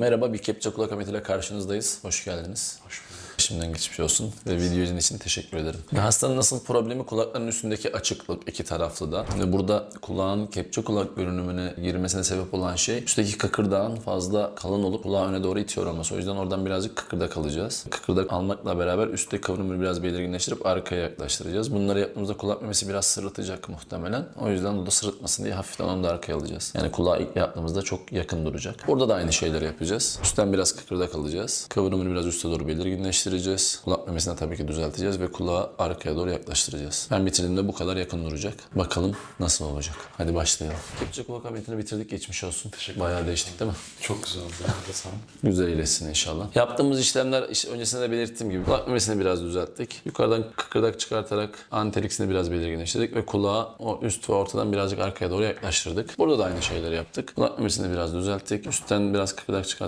Merhaba, bir kepçe kulak ameliyatıyla karşınızdayız. Hoş geldiniz. Hoş bulduk. Şimdiden geçmiş olsun ve video izin için teşekkür ederim. Hastanın nasıl problemi kulakların üstündeki açıklık iki taraflı da. Ve burada kulağın kepçe kulak görünümüne girmesine sebep olan şey üstteki kıkırdağın fazla kalın olup kulağı öne doğru itiyor olması. O yüzden oradan birazcık kıkırdak alacağız. Kıkırdak almakla beraber üstteki kıvrımı biraz belirginleştirip arkaya yaklaştıracağız. Bunları yaptığımızda kulak memesi biraz sırıtacak muhtemelen. O yüzden o da sırıtmasın diye hafiften onu da arkaya alacağız. Yani kulağı ilk yaptığımızda çok yakın duracak. Burada da aynı şeyleri yapacağız. Üstten biraz kıkırdak alacağız. Kıvrımını biraz üste doğru belirginleştireceğiz. Kulak memesini tabii ki düzelteceğiz ve kulağı arkaya doğru yaklaştıracağız. Ben bitirdiğimde bu kadar yakın duracak. Bakalım nasıl olacak. Hadi başlayalım. Kepçe kulak ameliyatını bitirdik. Geçmiş olsun. Bayağı değiştik değil mi? Çok güzel oldu. Güzel iyileşsin inşallah. Yaptığımız işlemler işte öncesinde de belirttiğim gibi kulak memesini biraz düzelttik. Yukarıdan kıkırdak çıkartarak anteriksini biraz belirginleştirdik ve kulağı o üst ve ortadan birazcık arkaya doğru yaklaştırdık. Burada da aynı şeyleri yaptık. Kulak memesini biraz düzelttik. Üstten biraz kıkırdak çıkarttık.